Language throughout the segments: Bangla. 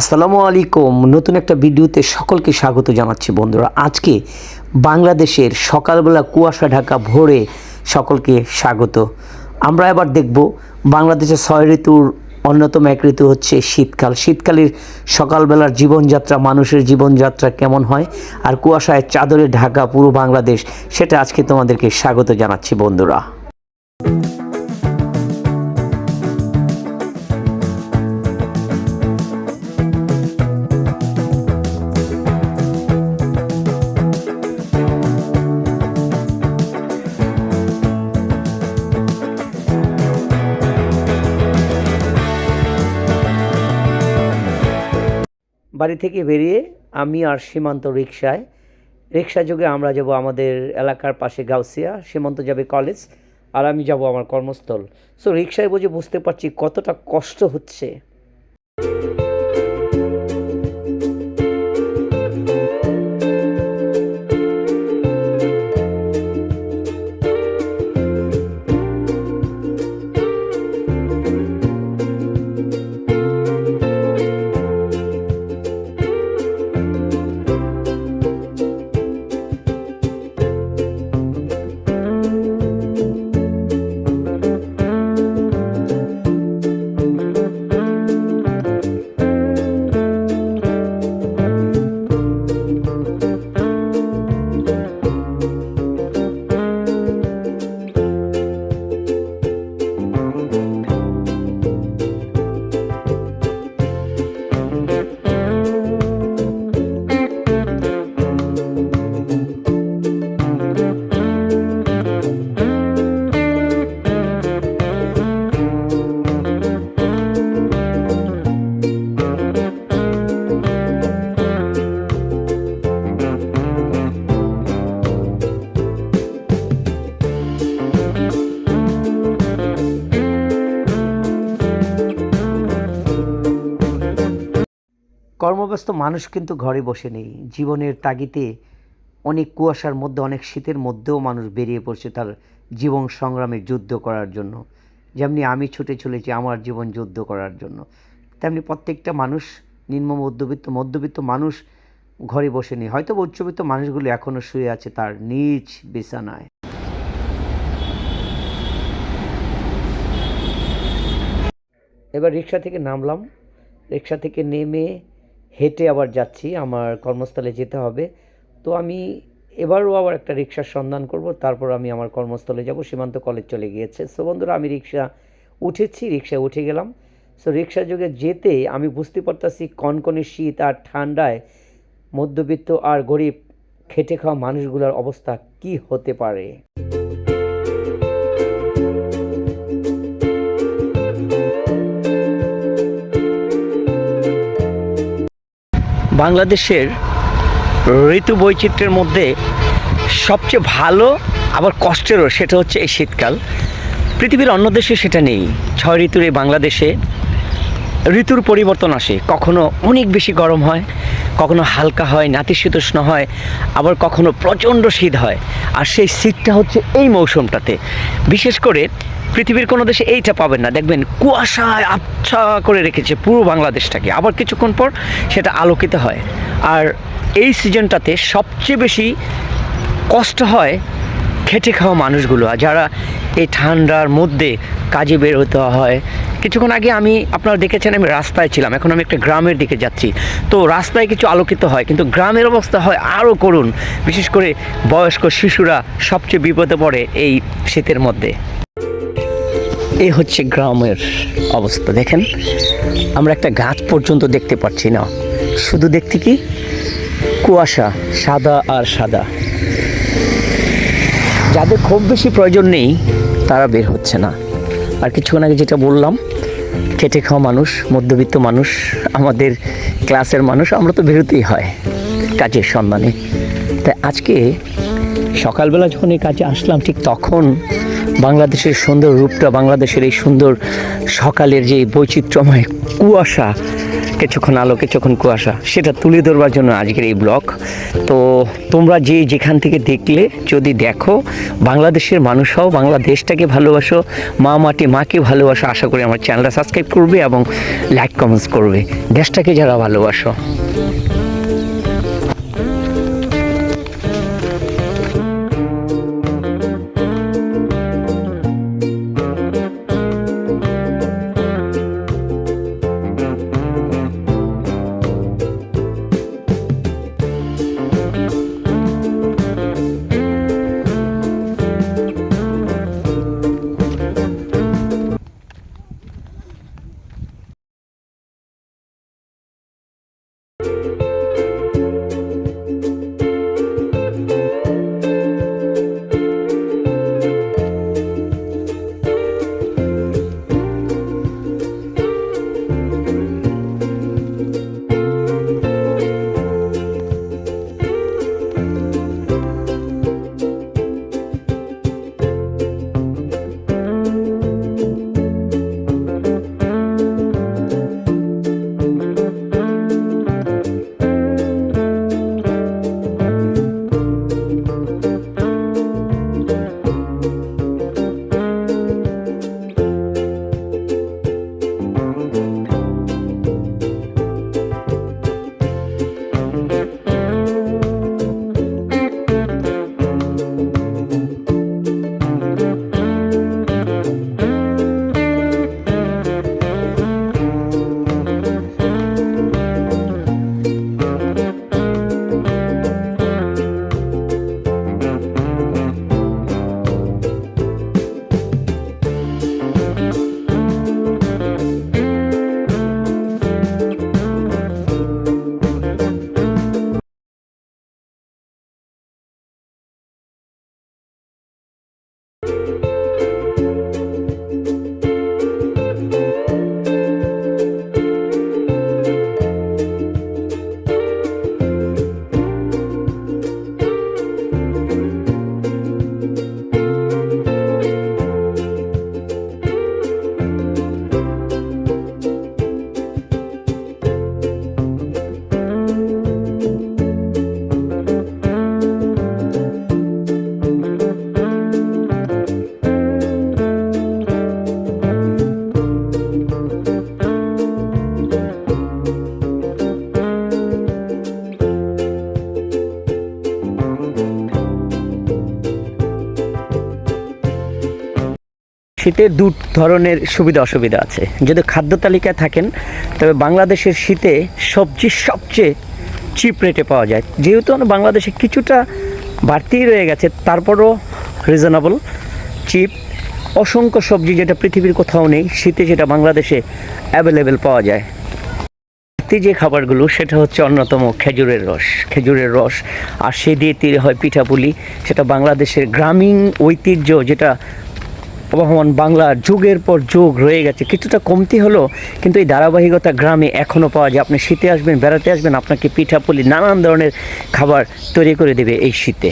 আসসালামু আলাইকুম। নতুন একটা ভিডিওতে সকলকে স্বাগত জানাচ্ছি বন্ধুরা। আজকে বাংলাদেশের সকালবেলা কুয়াশা ঢাকা ভোরে সকলকে স্বাগত। আমরা এবার দেখব বাংলাদেশের ছয় ঋতুর অন্যতম এক ঋতু হচ্ছে শীতকাল। শীতকালের সকালবেলার জীবনযাত্রা, মানুষের জীবনযাত্রা কেমন হয় আর কুয়াশায় চাদরে ঢাকা পুরো বাংলাদেশ, সেটা আজকে তোমাদেরকে স্বাগত জানাচ্ছি বন্ধুরা। বাড়ি থেকে বেরিয়ে আমি আর সীমান্ত রিক্সায় রিক্সা যোগে আমরা যাব আমাদের এলাকার পাশে গাউসিয়া, সীমান্ত যাবে কলেজ, আর আমি যাব আমার কর্মস্থল। সো রিক্সায় বুঝে বুঝতে পারছি কতটা কষ্ট হচ্ছে। কর্মব্যস্ত মানুষ কিন্তু ঘরে বসে নেই। জীবনের তাগিতে অনেক কুয়াশার মধ্যে, অনেক শীতের মধ্যেও মানুষ বেরিয়ে পড়ছে তার জীবন সংগ্রামে যুদ্ধ করার জন্য। যেমনি আমি ছুটে চলেছি আমার জীবন যুদ্ধ করার জন্য। তেমনি প্রত্যেকটা মানুষ, নিম্ন মধ্যবিত্ত মধ্যবিত্ত মানুষ ঘরে বসে নেই। হয়তো উচ্চবিত্ত মানুষগুলো এখনও শুয়ে আছে তার নিজ বিছানায়। এবার রিক্সা থেকে নামলাম। রিক্সা থেকে নেমে হেঁটে আবার যাচ্ছি, আমার কর্মস্থলে যেতে হবে। তো আমি এবারও আবার একটা রিক্সার সন্ধান করব, তারপর আমি আমার কর্মস্থলে যাব, সীমান্ত কলেজ চলে গিয়েছে। সো বন্ধুরা, আমি রিক্সা উঠেছি রিক্সায় উঠে গেলাম। সো রিক্সা যোগে যেতে আমি বুঝতে পারতাছি কনকনে শীত আর ঠান্ডায় মধ্যবিত্ত আর গরিব, খেটে খাওয়া মানুষগুলোর অবস্থা কি হতে পারে। বাংলাদেশের ঋতু বৈচিত্র্যের মধ্যে সবচেয়ে ভালো, আবার কষ্টেরও সেটা হচ্ছে এই শীতকাল। পৃথিবীর অন্য দেশে সেটা নেই। ছয় ঋতুর এই বাংলাদেশে ঋতুর পরিবর্তন আসে। কখনো অনেক বেশি গরম হয়, কখনো হালকা হয়, নাতিশীতোষ্ণ হয়, আবার কখনো প্রচণ্ড শীত হয়। আর সেই শীতটা হচ্ছে এই মৌসুমটাতে। বিশেষ করে পৃথিবীর কোনো দেশে এইটা পাবেন না। দেখবেন কুয়াশায় আচ্ছা করে রেখেছে পুরো বাংলাদেশটাকে। আবার কিছুক্ষণ পর সেটা আলোকিত হয়। আর এই সিজনটাতে সবচেয়ে বেশি কষ্ট হয় খেটে খাওয়া মানুষগুলো। যারা এই ঠান্ডার মধ্যে কাজে বের হতে হয়, কিছুক্ষণ আগে আমি, আপনারা দেখেছেন আমি রাস্তায় ছিলাম। এখন আমি একটা গ্রামের দিকে যাচ্ছি। তো রাস্তায় কিছু আলোকিত হয়, কিন্তু গ্রামের অবস্থা হয় আরও করুন বিশেষ করে বয়স্ক শিশুরা সবচেয়ে বিপদে পড়ে এই শীতের মধ্যে। এই হচ্ছে গ্রামের অবস্থা, দেখেন। আমরা একটা গাছ পর্যন্ত দেখতে পাচ্ছি না। শুধু দেখতে কি? কুয়াশা, সাদা আর সাদা। যাদের খুব বেশি প্রয়োজন নেই, তারা বের হচ্ছে না। আর কিছুক্ষণ আগে যেটা বললাম, খেটে খাওয়া মানুষ, মধ্যবিত্ত মানুষ, আমাদের ক্লাসের মানুষ, আমরা তো বেরোতেই হয়, কাজের সন্ধানে। তাই আজকে সকালবেলা যখন এই কাজে আসলাম, ঠিক তখন বাংলাদেশের সুন্দর রূপটা, বাংলাদেশের এই সুন্দর সকালের যে বৈচিত্র্যময় কুয়াশা, কিছুক্ষণ আলো, কিছুক্ষণ কুয়াশা, সেটা তুলে ধরবার জন্য আজকের এই ব্লগ। তো তোমরা যে যেখান থেকে দেখলে, যদি দেখো, বাংলাদেশের মানুষ হও, বাংলাদেশটাকে ভালোবাসো, মা মাটি মাকে ভালোবাসো, আশা করি আমার চ্যানেলটা সাবস্ক্রাইব করবে এবং লাইক কমেন্টস করবে। দেশটাকে যারা ভালোবাসো। শীতে দু ধরনের সুবিধা অসুবিধা আছে। যদি খাদ্য তালিকায় থাকেন, তবে বাংলাদেশের শীতে সবজি সবচেয়ে চিপ রেটে পাওয়া যায়। যেহেতু বাংলাদেশে কিছুটা বাড়তিই রয়ে গেছে, তারপরও রিজনেবল চিপ অসংখ্য সবজি যেটা পৃথিবীর কোথাও নেই, শীতে যেটা বাংলাদেশে অ্যাভেলেবেল পাওয়া যায়। বাড়তি যে খাবারগুলো, সেটা হচ্ছে অন্যতম খেজুরের রস। খেজুরের রস আর সে দিয়ে তৈরি হয় পিঠাপুলি, সেটা বাংলাদেশের গ্রামীণ ঐতিহ্য যেটা আবহমান বাংলা যুগের পর যুগ রয়ে গেছে। কিছুটা কমতি হলো, কিন্তু এই ধারাবাহিকতা গ্রামে এখনও পাওয়া যায়। আপনি শীতে আসবেন, বেড়াতে আসবেন, আপনাকে পিঠাপুলি নানান ধরনের খাবার তৈরি করে দেবে এই শীতে।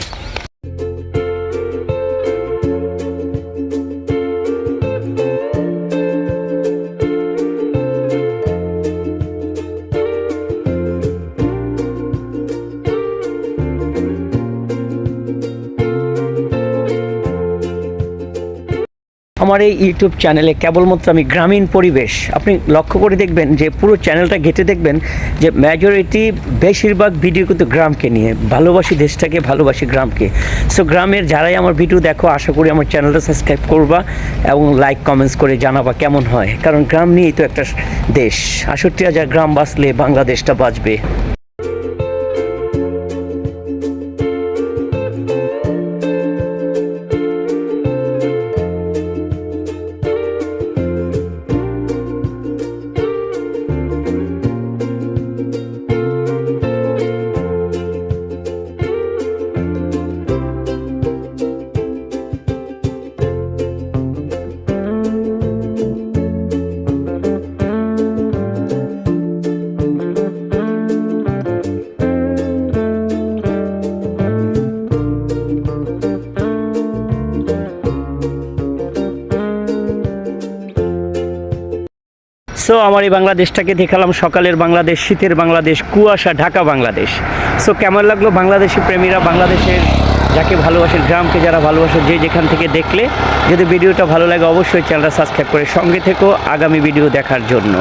আমার এই ইউটিউব চ্যানেলে কেবলমাত্র আমি গ্রামীণ পরিবেশ, আপনি লক্ষ্য করে দেখবেন যে পুরো চ্যানেলটা ঘেটে দেখবেন যে মেজরিটি বেশিরভাগ ভিডিও কিন্তু গ্রামকে নিয়ে, ভালোবাসি দেশটাকে, ভালোবাসি গ্রামকে। সো গ্রামের যারাই আমার ভিডিও দেখো, আশা করি আমার চ্যানেলটা সাবস্ক্রাইব করবা এবং লাইক কমেন্টস করে জানাবা কেমন হয়। কারণ গ্রাম নিয়েই তো একটা দেশ। আষট্টি হাজার গ্রাম বাঁচলে বাংলাদেশটা বাঁচবে। সো আমার এই বাংলাদেশটাকে দেখালাম সকালের বাংলাদেশ, শীতের বাংলাদেশ, কুয়াশা, ঢাকা, বাংলাদেশ। সো কেমন লাগল বাংলাদেশি প্রেমীরা, বাংলাদেশের যাকে ভালোবাসে, গ্রামকে যারা ভালোবাসে, যে যেখান থেকে দেখলে যদি ভিডিওটা ভালো লাগে অবশ্যই চ্যানেলটা সাবস্ক্রাইব করে সঙ্গে থেকেও আগামী ভিডিও দেখার জন্য।